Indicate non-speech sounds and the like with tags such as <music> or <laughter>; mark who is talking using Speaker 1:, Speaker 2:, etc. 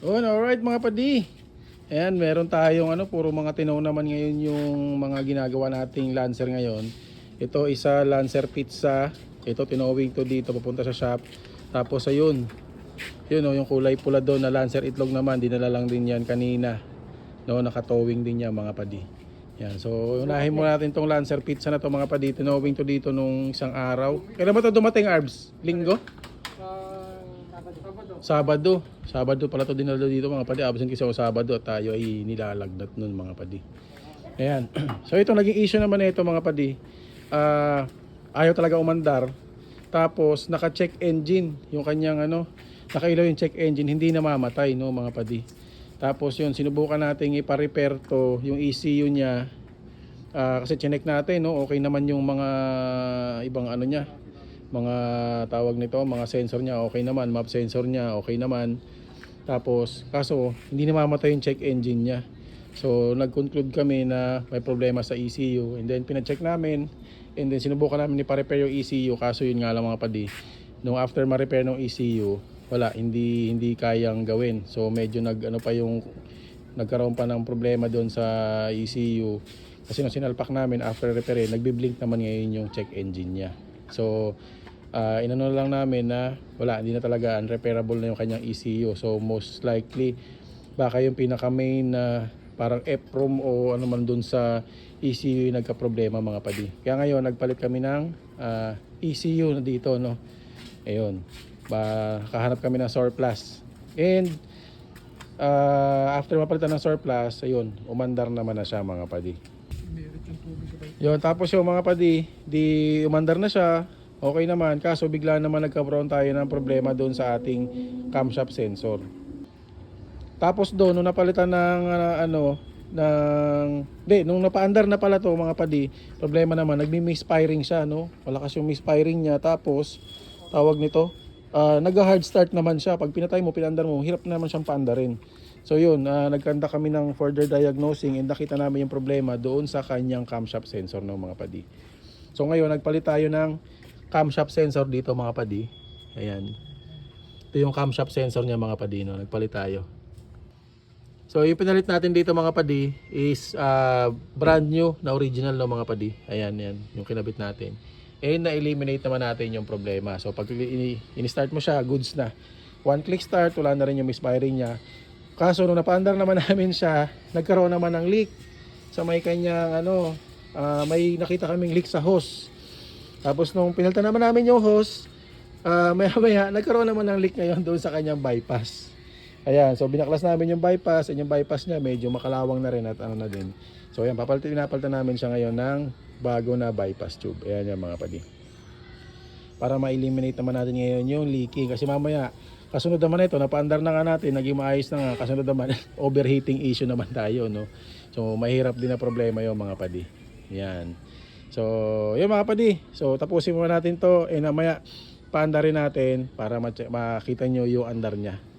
Speaker 1: Oh, alright mga padi. Ayan, meron tayong ano, puro mga tinaw naman ngayon yung mga ginagawa nating Lancer ngayon. Ito isa Lancer pizza. Ito tinawing to dito papunta sa shop. Tapos ayun. Yun oh, yung kulay pula doon na Lancer itlog naman, dinala lang din yan kanina. No, nakatowing din yan mga padi. Yan. So, unahin mo natin tong Lancer pizza na to mga padi. Tinawing to dito nung isang araw. Kailan ba to dumating, Arbs? Linggo? Sabado. Sabado pala to dinalo dito mga padi. Absent kasi ako Sabado at tayo ay nilalagnat nun mga padi. Ayan. <clears throat> so ito naging issue naman ito mga padi. Ah, ayaw talaga umandar. Tapos naka-check engine yung kanyang ano, nakailaw yung check engine, hindi namamatay no mga padi. Tapos yun, sinubukan nating ipa-repair to yung ECU niya. Ah, kasi chinek natin no, okay naman yung mga ibang ano niya, mga tawag nito, mga sensor niya okay naman, map sensor niya okay naman. Tapos kaso hindi namamatay yung check engine niya. So nag-conclude kami na may problema sa ECU and then pina-check namin and then sinubukan namin ipa-repair yung ECU kaso yun nga lang mga padi. Nung after ma-repair ng ECU, wala hindi hindi kayang gawin. So medyo nag ano pa yung nagkaroon pa ng problema doon sa ECU kasi nung sinalpak namin after repair nagbi-blink naman ngayon yung check engine niya. So uh, inano lang namin na wala, hindi na talaga unrepairable na yung kanyang ECU. So most likely baka yung pinaka main na parang EPROM o ano man dun sa ECU yung nagka-problema mga padi. Kaya ngayon nagpalit kami ng ah, ECU na dito no. Ayun. Ba, kahanap kami ng surplus. And ah, after mapalitan ng surplus, ayun, umandar naman na siya mga padi. Yun, tapos yung mga padi, di umandar na siya, okay naman. Kaso bigla naman nagka-brown tayo ng problema doon sa ating camshaft sensor. Tapos doon, nung napalitan ng ah, ano, ng, di, nung napaandar na pala to mga padi, problema naman, nagmi-misfiring siya, no? Malakas yung misfiring niya. Tapos, tawag nito, ah, nag-hard start naman siya. Pag pinatay mo, pinandar mo, hirap na naman siyang paandarin. So yun, uh, nagkanda kami ng further diagnosing and nakita namin yung problema doon sa kanyang camshaft sensor ng mga padi. So ngayon, nagpalit tayo ng camshaft sensor dito mga padi. Ayan. Ito yung camshaft sensor niya mga padi. No? Nagpalit tayo. So yung pinalit natin dito mga padi is uh, brand new na original no mga padi. Ayan yan, yung kinabit natin. And na-eliminate naman natin yung problema. So pag ini-start mo siya, goods na. One click start, wala na rin yung misfiring niya. Kaso nung napaandar naman <laughs> namin siya, nagkaroon naman ng leak sa may kanyang ano, ah, may nakita kaming leak sa hose. Tapos nung pinalitan naman namin yung hose, ah, <laughs> maya maya nagkaroon naman ng leak ngayon doon sa kanyang bypass. Ayan, so binaklas namin yung bypass, and yung bypass niya medyo makalawang na rin at ano na din. So ayan, papalitan pinapalitan namin siya ngayon ng bago na bypass tube. Ayan yung mga padi. Para ma-eliminate naman natin ngayon yung leaking kasi mamaya kasunod naman ito, napaandar na nga natin, naging maayos na nga, kasunod naman <laughs> overheating issue naman tayo, no. So mahirap din na problema yung mga padi. Yan. So, yun mga padi. So, tapusin muna natin to. Eh, namaya, paandarin natin para ma- makita nyo yung andar niya.